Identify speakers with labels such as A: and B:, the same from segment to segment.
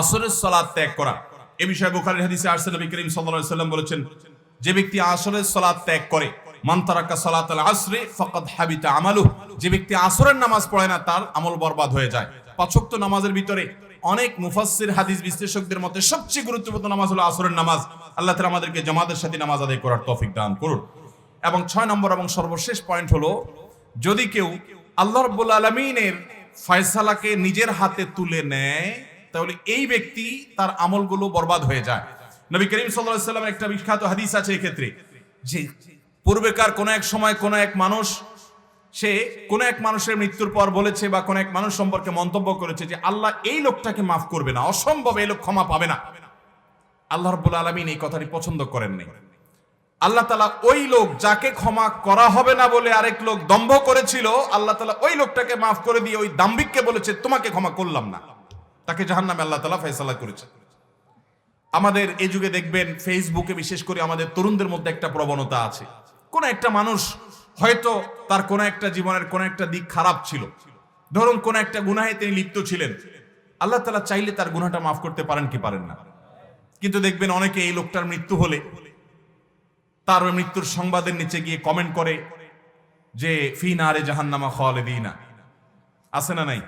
A: আসরের সলাদ ত্যাগ করা। এ বিষয়ে বুখারীর হাদিসে আসছে, নবী করিম সাল্লাম বলেছেন, যে ব্যক্তি আসরের সলাদ ত্যাগ করে, মান তারাকা সালাতাল আসরে ফাকাদ হাবিতা আমালু যে ব্যক্তি আসরের নামাজ পড়ে না, তার আমল বরবাদ হয়ে যায়। পাঁচ নামাজের ভিতরে অনেক মুফাসসির হাদিস বিশ্লেষকদের মতে সবচেয়ে গুরুত্বপূর্ণ নামাজ হলো আসরের নামাজ। আল্লাহ তাআলা আমাদেরকে জামাতের সাথে নামাজ আদায় করার তৌফিক দান করুন। এবং ছয় নম্বর এবং সর্বশেষ পয়েন্ট হলো, যদি কেউ আল্লাহ রাব্বুল আলামিনের ফয়সালাকে নিজের হাতে তুলে নেয় তাহলে এই ব্যক্তি তার আমলগুলো বরবাদ হয়ে যায়। নবী করিম সাল্লাল্লাহু আলাইহি একটা বিখ্যাত হাদিস আছে এক্ষেত্রে, যে পূর্বেকার কোন এক সময় কোন এক মানুষ, সে কোন এক মানুষের মৃত্যুর পর বলেছে বা কোন এক মানুষ সম্পর্কে মন্তব্য করেছে যে, আল্লাহ এই লোকটাকে মাফ করবে না, অসম্ভব এই লোক ক্ষমা পাবে না। আল্লাহ রাব্বুল আলামিন এই কথাটি পছন্দ করেন নাই। আল্লাহ তালা ওই লোক যাকে ক্ষমা করা হবে না বলে আরেক লোক দম্ভ করেছিল, আল্লাহ তালা ওই লোকটাকে মাফ করে দিয়ে ওই দাম্বিককে বলেছে, তোমাকে ক্ষমা করলাম না। তাকে জাহান নামে আল্লাহ তালা ফেসলা করেছে। আমাদের এই যুগে দেখবেন ফেসবুকে বিশেষ করে আমাদের তরুণদের মধ্যে একটা প্রবণতা আছে। কোন একটা মানুষ হয়তো তার কোন একটা জীবনের কোন একটা দিক খারাপ ছিল। ধরুন কোন একটা গুনাহে তিনি লিপ্ত ছিলেন। আল্লাহ তালা চাইলে তার গুনাহটা মাফ করতে পারেন কি পারেন না। কিন্তু দেখবেন অনেকে এই লোকটার মৃত্যু হলে তার ওই মৃত্যুর সংবাদের নিচে গিয়ে কমেন্ট করে যে, ফি নারে জাহান্নামা খাওয়ালে দিই না আছে না নাই?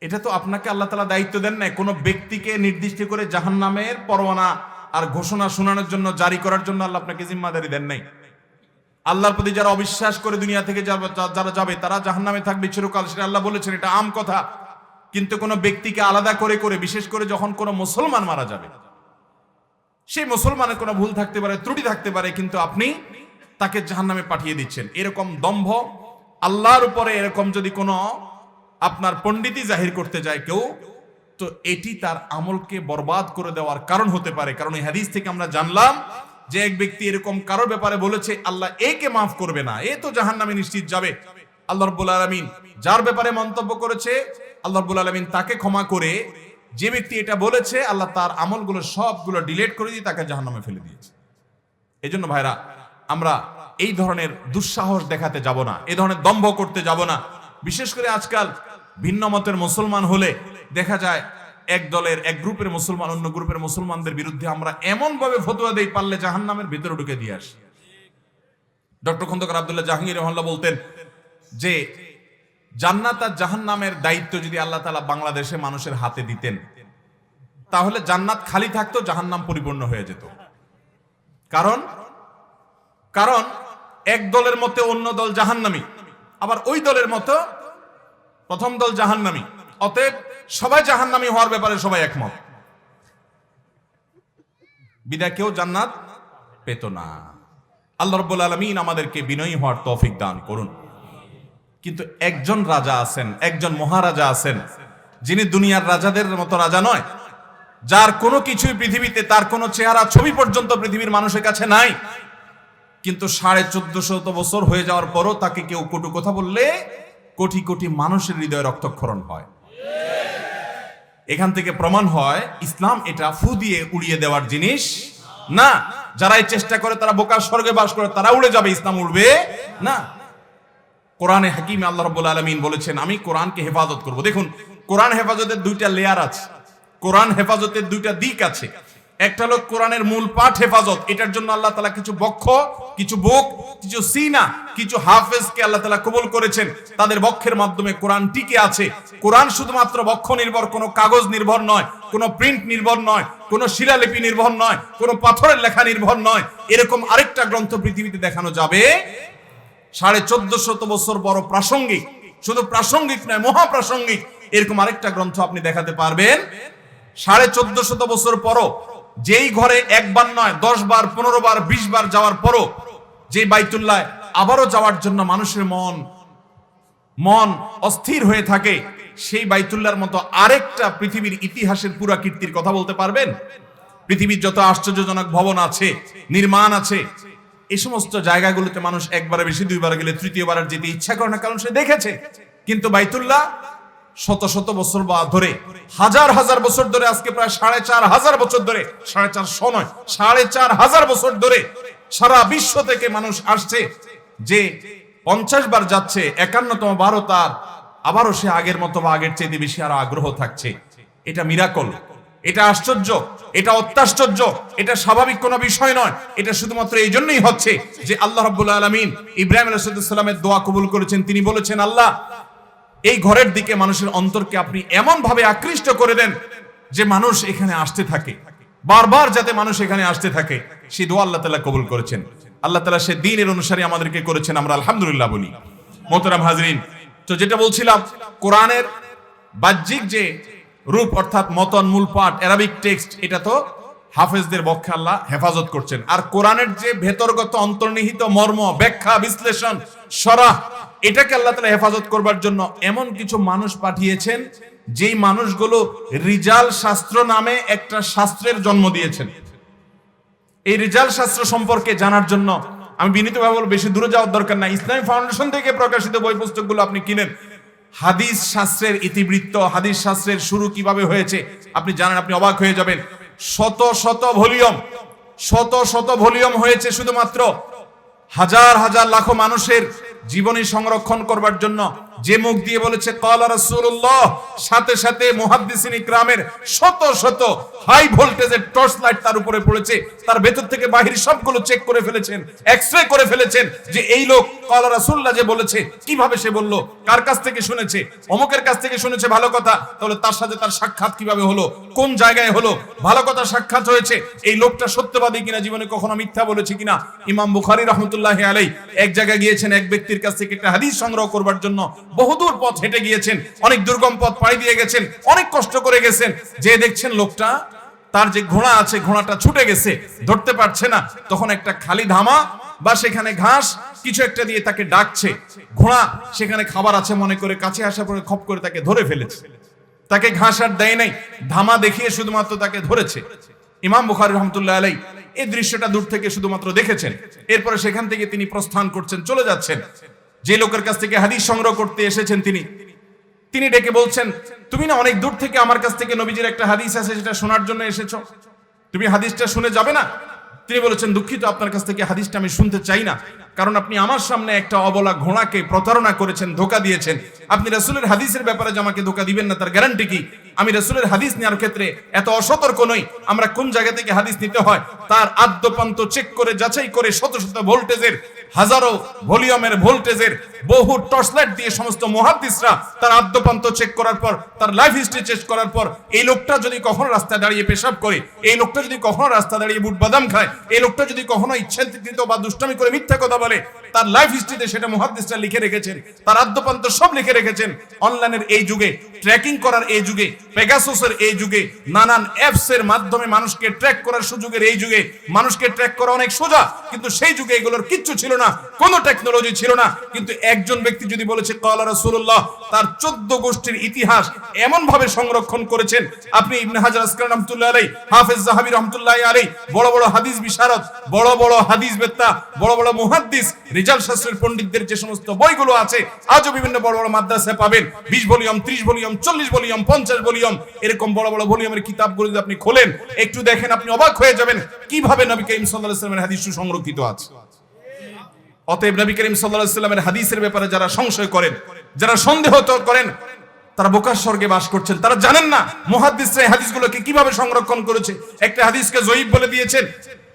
A: এটা তো আপনাকে আল্লাহ তালা দায়িত্ব দেন নাই। কোনো ব্যক্তিকে নির্দিষ্ট করে জাহান্নামের পরোয়ানা আর ঘোষণা শোনানোর জন্য, জারি করার জন্য আল্লাহ আপনাকে জিম্মাদারি দেন নাই। আল্লাহর প্রতি যারা অবিশ্বাস করে দুনিয়া থেকে যারা- যাবে, তারা জাহান্নামে থাকবে চিরকাল। সেটা আল্লাহ বলেছেন, এটা আম কথা। কিন্তু কোনো ব্যক্তিকে আলাদা করে করে, বিশেষ করে যখন কোনো মুসলমান মারা যাবে, সেই মুসলমানের কোনো ভুল থাকতে পারে, ত্রুটি থাকতে পারে, কিন্তু আপনি তাকে জাহান্নামে পাঠিয়ে দিচ্ছেন। এরকম দম্ভ আল্লাহর উপরে, এরকম যদি কোনো আপনার পণ্ডিতই জাহির করতে যায় কেউ, তো এটি তার আমলকে বরবাদ করে দেওয়ার কারণ হতে পারে। কারণ এই হাদিস থেকে আমরা জানলাম যে এক ব্যক্তি এরকম কারোর ব্যাপারে বলেছে, আল্লাহ একে মাফ করবে না, এ তো জাহান্নামে নিশ্চিত যাবে। আল্লাহ রব্বুল আলমিন যার ব্যাপারে মন্তব্য করেছে, আল্লাহ রব্বুল আলমিন তাকে ক্ষমা করে যে ব্যক্তি এটা বলেছে, আল্লাহ তার আমলগুলো সবগুলো ডিলেট করে দিয়ে তাকে জাহান্নামে ফেলে দিয়েছে। এই জন্য ভাইরা, আমরা এই ধরনের দুঃসাহস দেখাতে যাব না এই ধরনের দম্ভ করতে যাব না। বিশেষ করে আজকাল ভিন্ন মতের মুসলমান হলে দেখা যায় এক দলের, এক গ্রুপের মুসলমান, অন্য গ্রুপের মুসলমানদের বিরুদ্ধে আমরা এমন ভাবে ফতুয়া দেই পারলে জাহান্নামের ভিতরে ঢুকে দিয়ে আসি। ডক্টর খন্দকার আব্দুল্লাহ জাহাঙ্গীর রহমাল্লাহ বলতেন যে, জান্নাত আর জাহান্নামের দায়িত্ব যদি আল্লাহ তালা বাংলাদেশে মানুষের হাতে দিতেন, তাহলে জান্নাত খালি থাকতো, জাহান্নাম পরিপূর্ণ হয়ে যেত। কারণ কারণ এক দলের মতে অন্য দল জাহান্নামী, আবার ওই দলের মতো প্রথম দল জাহান্নামী। অতএব সবাই জাহান্নামী হওয়ার ব্যাপারে সবাই একমত। বিদায় কেউ জান্নাত পেত না। আল্লাহ রব্বুল আলমিন আমাদেরকে বিনয়ী হওয়ার তৌফিক দান করুন। কিন্তু একজন রাজা আছেন, একজন মহারাজা আছেন, যিনি দুনিয়ার রাজাদের মতো রাজা নয়, যার কোনো কিছুই পৃথিবীতে, তার কোনো চেহারা, ছবি পর্যন্ত পৃথিবীর মানুষের কাছে নাই। কিন্তু সাড়ে চোদ্দশো বছর হয়ে যাওয়ার পরও তাকে কেউ কটু কথা বললে কোটি কোটি মানুষের হৃদয়ে রক্তক্ষরণ হয়। এখান থেকে প্রমাণ হয়, ইসলাম এটা ফু দিয়ে উড়িয়ে দেওয়ার জিনিস না। যারা এই চেষ্টা করে তারা বোকার স্বর্গে বাস করে, তারা উড়ে যাবে, ইসলাম উড়বে না। কোরআনে হাকিম আল্লাহ রাব্বুল আলামিন বলেছেন, আমি কোরআনকে হেফাজত করব। দেখুন, কোরআন হেফাজতের দুইটা লেয়ার আছে। কোরআন হেফাজতের দুইটা দিক আছে। একটা হলো কোরআনের মূল পাঠ হেফাজত, এটার জন্য আল্লাহ তালা কিছু বক্ষ, কিছু বুক, কিছু সিনা, কিছু হাফেজকে আল্লাহ তালা কবুল করেছেন। তাদের বক্ষের মাধ্যমে কোরআন টিকে আছে। কোরআন শুধুমাত্র বক্ষ নির্ভর, কোনো কাগজ নির্ভর নয়, কোনো প্রিন্ট নির্ভর নয়, কোনো শিলালিপি নির্ভর নয়, কোনো পাথরের লেখা নির্ভর নয়। এরকম আরেকটা গ্রন্থ পৃথিবীতে দেখানো যাবে। সাড়ে চোদ্দ শত বছর বড় প্রাসঙ্গিক, শুধু প্রাসঙ্গিক নয়, মহাপ্রাসঙ্গিক। এরকম আরেকটা গ্রন্থ আপনি দেখাতে পারবেন। সাড়ে চোদ্দ শত বছর পরও যেই ঘরে একবার নয় দশ বার পনেরো বার বিশ বার যাওয়ার পরও যে বাইতুল্লায় আবারও যাওয়ার জন্য মানুষের মন মন অস্থির হয়ে থাকে, সেই বাইতুল্লার মতো আরেকটা পৃথিবীর ইতিহাসের পুরা কীর্তির কথা বলতে পারবেন? পৃথিবীর যত আশ্চর্যজনক ভবন আছে, নির্মাণ আছে এই সমস্ত জায়গাগুলোতে মানুষ একবারে বেশি, দুইবার গেলে তৃতীয়বার যেতে ইচ্ছা করে না, কারণ সে দেখেছে। কিন্তু বাইতুল্লাহ শত শত বছর বা ধরে, হাজার হাজার বছর ধরে, আজকে প্রায় সাড়ে চার হাজার বছর ধরে, সাড়ে চারশো নয়, সাড়ে চার হাজার বছর ধরে সারা বিশ্ব থেকে মানুষ আসছে যে পঞ্চাশ বার যাচ্ছে, একান্নতম বারো তার, আবারও সে আগের মতো বা আগের চেয়ে বেশি আরও আগ্রহ থাকছে। এটা মিরাকল, এটা আশ্চর্য, এটা অত্যাশ্চর্য, এটা স্বাভাবিক কোনো বিষয় নয়, এটা শুধুমাত্র এই জন্যই হচ্ছে যে আল্লাহ রাব্বুল আলামিন ইব্রাহিম আলাইহিসসালামের দোয়া কবুল করেছেন। তিনি বলেছেন, আল্লাহ এই ঘরের দিকে মানুষের অন্তরকে আপনি এমন ভাবে আকৃষ্ট করে দেন যে মানুষ এখানে আসতে থাকে। বারবার যাতে মানুষ এখানে আসতে থাকে, সেই দোয়া আল্লাহ তাআলা কবুল করেছেন। আল্লাহ তালা সে দিনের অনুসারী আমাদেরকে করেছেন, আমরা আলহামদুলিল্লাহ বলি। মোহতারাম হাজরিন, তো যেটা বলছিলাম, কোরআনের বাহ্যিক যে রূপ অর্থাৎ মতন মূল পাঠ অ্যারাবিক টেক্সট এটা তো হাফেজদের পক্ষে আল্লাহ হেফাজত করছেন। আর কোরআনের যে ভেতরগত অন্তর্নিহিত মর্ম, ব্যাখ্যা, বিশ্লেষণ, সরাহ, এটাকে আল্লাহ তালা হেফাজত করবার জন্য এমন কিছু মানুষ পাঠিয়েছেন, যেই মানুষগুলো রিজাল শাস্ত্র নামে একটা শাস্ত্রের জন্ম দিয়েছেন। এই রিজাল শাস্ত্র সম্পর্কে জানার জন্য আমি বিনীতভাবে বলব, বেশি দূরে যাওয়ার দরকার নাই। ইসলামী ফাউন্ডেশন থেকে প্রকাশিত বই পুস্তকগুলো আপনি কিনেন। হাদিস শাস্ত্রের ইতিবৃত্ত, হাদিস শাস্ত্রের শুরু কীভাবে হয়েছে, আপনি জানেন, আপনি অবাক হয়ে যাবেন। শত শত ভলিউম, শত শত ভলিউম হয়েছে শুধুমাত্র হাজার হাজার লাখো মানুষের জীবনী সংরক্ষণ করবার জন্য। যে মুখ দিয়ে বলেছে, কলা রাসূলুল্লাহ সাথে সাথে মুহাদ্দিসিন ইকরামের শত শত হাই ভোল্টেজের টর্চ লাইট তার উপরে পড়েছে। তার ভেতর থেকে বাহির সবগুলো চেক করে ফেলেছেন এক্সরে করে ফেলেছেন যে এই লোক কলা যে বলেছে। কীভাবে সে বলল? কার কাছ থেকে শুনেছে? অমুকের কাছ থেকে শুনেছে ভালো কথা। তাহলে তার সাথে তার সাক্ষাৎ কীভাবে হলো? কোন জায়গায় হলো? ভালো কথা সাক্ষাৎ হয়েছে। এই লোকটা সত্যবাদী কিনা জীবনে কখনো মিথ্যা বলেছে কিনা? ইমাম বুখারী রহমতুল্লাহ এক জায়গায় গিয়েছেন, এক ব্যক্তির কাছ থেকে একটা হাদিস সংগ্রহ করবার জন্য। বহুদূর পথ হেঁটে গিয়েছেন, অনেক দুর্গম পথ পাড়ি দিয়ে গেছেন, অনেক কষ্ট করে গেছেন। যে দেখছেন লোকটা, তার যে ঘোড়া আছে, ঘোড়াটা ছুটে গেছে, ধরতে পারছে না। তখন একটা খালি ধামা বা সেখানে ঘাস, কিছু একটা দিয়ে তাকে ডাকছে। ঘোড়া, সেখানে খাবার আছে মনে করে, কাছে আসা পরে খপ করে তাকে ধরে ফেলেছে। তাকে ঘাস আর দেয় নাই, ধামা দেখিয়ে শুধুমাত্র তাকে ধরেছে। ইমাম বুখারী রহমতুল্লাহ আলাই এই দৃশ্যটা দূর থেকে শুধুমাত্র দেখেছেন। এরপরে সেখান থেকে তিনি প্রস্থান করছেন, চলে যাচ্ছেন। যে লোকের কাছ থেকে হাদিস সংগ্রহ করতে এসেছেন তিনি তিনি ডেকে বলছেন, তুমি না অনেক দূর থেকে আমার কাছ থেকে নবীজির একটা হাদিস আছে সেটা শোনার জন্য এসেছ? তুমি হাদিসটা শুনে যাবে না? তিনি বলেছেন, দুঃখিত, আপনার কাছ থেকে হাদিসটা আমি শুনতে চাই না। কারণ আপনি আমার সামনে একটা অবলা ঘোড়াকে প্রতারণা করেছেন, ধোকা দিয়েছেন। আপনি রাসূলের হাদিসের ব্যাপারে যে আমাকে ধোকা দিবেন না, তার গ্যারান্টি কি? আমি রাসূলের হাদিস নেওয়ার ক্ষেত্রে এত অসতর্ক নই। আমরা কোন জায়গা থেকে হাদিস নিতে হয়? তার আদ্যপান্ত চেক করে, যাচাই করে শত শত ভোল্টেজের হাজারো ভলিউমের ভোল্টেজের বহু টর্চলাইট দিয়ে সমস্ত মহাদিসরা তার আদ্যপান্ত চেক করার পর, তার লাইফ হিস্ট্রি চেক করার পর, এই লোকটা যদি কখনো রাস্তায় দাঁড়িয়ে পেশাব করে, এই লোকটা যদি কখনো রাস্তা দাঁড়িয়ে বুট বাদাম খায়, এই লোকটা যদি কখনো ইচ্ছাকৃত বা দুষ্টামি করে মিথ্যা কথা বলে, তার লাইফ হিস্ট্রিতে সেটা মহাদিসরা লিখে রেখেছেন, তার আদ্যপান্ত সব লিখে রেখেছেন। অনলাইনের এই যুগে ট্র্যাকিং করার এই যুগে পেগাসোসের এই যুগে, নানান অ্যাপস এর মাধ্যমে মানুষকে ট্র্যাক করার সুযোগের এই যুগে, মানুষকে ট্র্যাক করা অনেক সোজা, কিন্তু সেই যুগে এগুলোর কিচ্ছু ছিল না, কোনো টেকনোলজি ছিল না, কিন্তু একজন ব্যক্তি যদি বলেছে, কলা রাসূলুল্লাহ তার 14 গোষ্ঠীর ইতিহাস এমন ভাবে সংরক্ষণ করেছেন। আপনি ইবনে হাজার আসকার রহমাতুল্লাহ আলাইহি, হাফেজ জাহাবী রহমাতুল্লাহ আলাইহি, বড় বড় হাদিস বিশারদ, বড় বড় হাদিস বেত্তা, বড় বড় মুহাদ্দিস, রিজাল শাস্ত্রের পণ্ডিতদের যে সমস্ত বইগুলো আছে, আজও বিভিন্ন বড় বড় মাদ্রাসায় পাবেন। 20 ভলিউম 30 ভলিউম 40 ভলিউম 50 ভলিউম, এরকম বড় বড় ভলিউমের কিতাবগুলো যদি আপনি খোলেন, একটু দেখেন, আপনি অবাক হয়ে যাবেন কীভাবে নবী করিম সাল্লাল্লাহু আলাইহি হাদিস সংরক্ষিত আছে। অতএব নবী করিম সাল্লাহামের হাদিসের ব্যাপারে যারা সংশয় করেন, যারা সন্দেহ করেন, তারা বোকার স্বর্গে বাস করছেন। তারা জানেন না মহাদিসরা এই হাদিসগুলোকে কীভাবে সংরক্ষণ করেছে। একটা হাদিসকে জয়ীব বলে দিয়েছেন।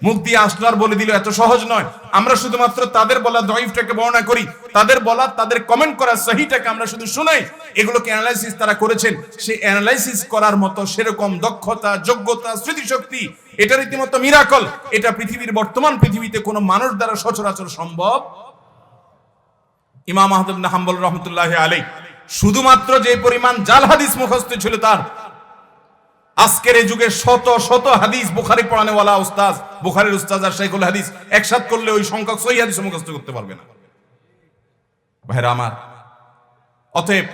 A: মুখ দিয়ে আসনার বলে দিল, এত সহজ নয়। আমরা শুধুমাত্র তাদের বলা দয়ীফটাকে বর্ণনা করি। তাদের বলা, তাদের কমেন্ট করা সহিটাকে আমরা শুধু শুনাই। এগুলোকে অ্যানালাইসিস তারা করেছেন। সেই অ্যানালাইসিস করার মতো সেরকম দক্ষতা, যোগ্যতা, স্মৃতিশক্তি, এটা রীতিমতো মিরাকল এটা পৃথিবীর বর্তমান পৃথিবীতে কোনো মানুষ দ্বারা সচরাচর সম্ভব ইমাম আহমদ ইবনে হাম্বল রহমতুল্লাহ আলাই শুধুমাত্র যে পরিমাণ জাল হাদিস মুখস্থ ছিল তার আজকের এই যুগে শত শত হাদিস বুখারি পড়ানেওয়ালা উস্তাজ বুখারির উস্তাজ আর শেখুল হাদিস একসাথ করলে ওই সংখ্যক সহি হাদিস মুখস্থ করতে পারবে না। ভাইরা আমার, অতএব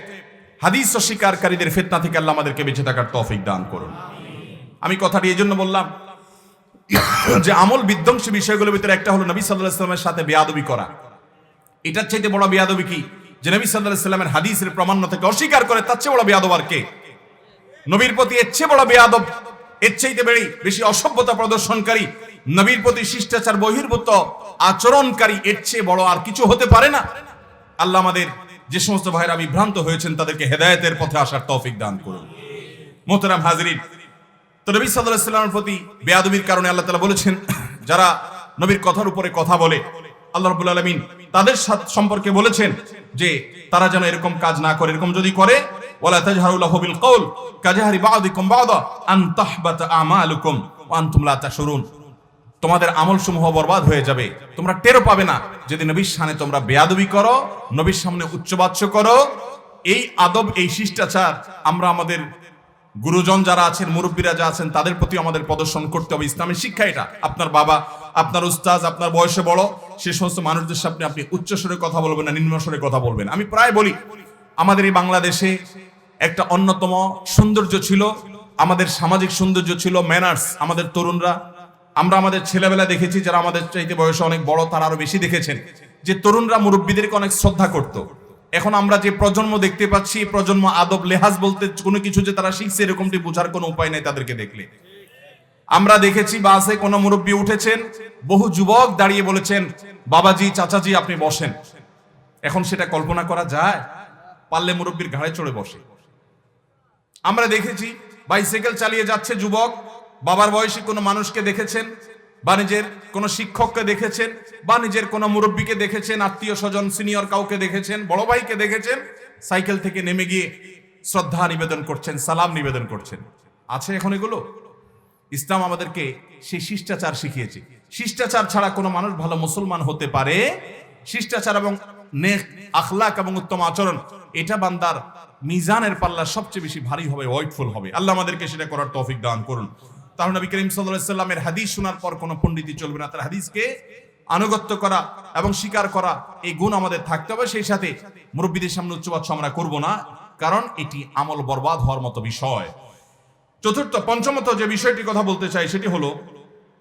A: হাদিস অস্বীকারীদের ফেতনা থেকে আল্লাহ আমাদেরকে বেঁচে থাকার তৌফিক দান করুন। আমি কথাটি এই জন্য বললাম যে আমল বিধ্বংসী বিষয়গুলোর ভিতরে একটা হলো নবী সাল্লাল্লাহু আলাইহি ওয়াসাল্লামের সাথে বেয়াদবি করা। এটার চাইতে বড় বেয়াদবি কি? যে নবী আলাইহি সাল্লামের হাদিসের প্রমাণ্য থেকে অস্বীকার করে তার চেয়ে বড় বেয়াদব আর কে? নবীর প্রতি এর চেয়ে বড় বেয়াদব, এর চাইতে বেড়ি বেশি অসভ্যতা প্রদর্শনকারী, নবীর প্রতি শিষ্টাচার বহির্ভূত, আচরণকারী এর চেয়ে বড় আর কিছু হতে পারে না। আল্লাহ আমাদের যে সমস্ত ভাইরা বিভ্রান্ত হয়েছেন, তাদেরকে হেদায়েতের পথে আসার তৌফিক দান করুন। মোহতারাম হাজরিন, তো নবী সাল্লাহ সাল্লামের প্রতি বেয়াদবির কারণে আল্লাহ তালা বলেছেন, যারা নবীর কথার উপরে কথা বলে, আল্লাহ রবুল আলমিন তাদের সাথে, সম্পর্কে বলেছেন যে তারা যেন এরকম কাজ না করে। এরকম যদি করে ওয়ালা তাজহারুল্লাহ বিল কওল কাজাহারি বা'দিকুম বা'দা আন তাহবাতা আমালুকুম ওয়া আনতুম তোমাদের আমল সমূহ বরবাদ হয়ে যাবে। তোমরা টেরও পাবে না যদি নবীর তোমরা বেয়াদবি করো, নবীর সামনে উচ্চবাচ্য করো। এই আদব, এই শিষ্টাচার আমরা আমাদের গুরুজন যারা আছেন, মুরব্বীরা যা আছেন, তাদের প্রতি আমাদের প্রদর্শন করতে হবে। ইসলামের শিক্ষা এটা। আপনার বাবা, আপনার উস্তাজ আপনার বয়সে বড়, সে সমস্ত মানুষদের সামনে আপনি উচ্চ স্বরে কথা বলবেন না নিম্ন স্বরে কথা বলবেন। আমি প্রায় বলি আমাদের এই বাংলাদেশে একটা অন্যতম সৌন্দর্য ছিল, আমাদের সামাজিক সৌন্দর্য ছিল ম্যানার্স আমাদের তরুণরা। আমরা আমাদের ছেলেবেলা দেখেছি, যারা আমাদের চাইতে বয়সে অনেক বড়, তারা আরও বেশি দেখেছেন যে তরুণরা মুরব্বীদেরকে অনেক শ্রদ্ধা করত। এখন আমরা যে প্রজন্ম দেখতে পাচ্ছি প্রজন্ম আদব, লেহাজ বলতে কোনো কিছু যে তারা শিখছে, এরকমটি বোঝার কোনো উপায় নেই তাদেরকে দেখলে। আমরা দেখেছি, বাসে কোনো মুরব্বী উঠেছেন, বহু যুবক দাঁড়িয়ে বলেছেন, বাবাজি, চাচাজি, আপনি বসেন। এখন সেটা কল্পনা করা যায়? পারলে মুরব্বীর ঘাড়ে চড়ে বসে। আমরা দেখেছি বাইসাইকেল চালিয়ে যাচ্ছে যুবক, বাবার বয়সী কোনো মানুষকে দেখেছেন, বা নিজের কোনো শিক্ষককে দেখেছেন, বা নিজের কোনো মুরব্বীকে দেখেছেন, আত্মীয় স্বজন সিনিয়র কাউকে দেখেছেন, বড় ভাইকে দেখেছেন সাইকেল থেকে নেমে গিয়ে শ্রদ্ধা নিবেদন করছেন, সালাম নিবেদন করছেন। আছে এখন এগুলো? ইসলাম আমাদেরকে সেই শিষ্টাচার শিখিয়েছে। শিষ্টাচার ছাড়া কোনো মানুষ ভালো মুসলমান হতে পারে। শিষ্টাচার এবং নেক আখলাক এবং উত্তম আচরণ এটা বান্দার মিজানের পাল্লা সবচেয়ে বেশি ভারী হবে ওয়েটফুল হবে। আল্লাহ আমাদেরকে সেটা করার তৌফিক দান করুন। তাহলে নবী করিম সাল্লামের হাদিস শোনার পর কোনো পণ্ডিতই চলবে না। তার হাদিসকে আনুগত্য করা এবং স্বীকার করা, এই গুণ আমাদের থাকতে হবে। সেই সাথে মুরব্বীদের সামনে উচ্চবাচ্য আমরা করব না, কারণ এটি আমল বরবাদ হওয়ার মতো বিষয়। চতুর্থ, পঞ্চমত যে বিষয়টি কথা বলতে চাই, সেটি হলো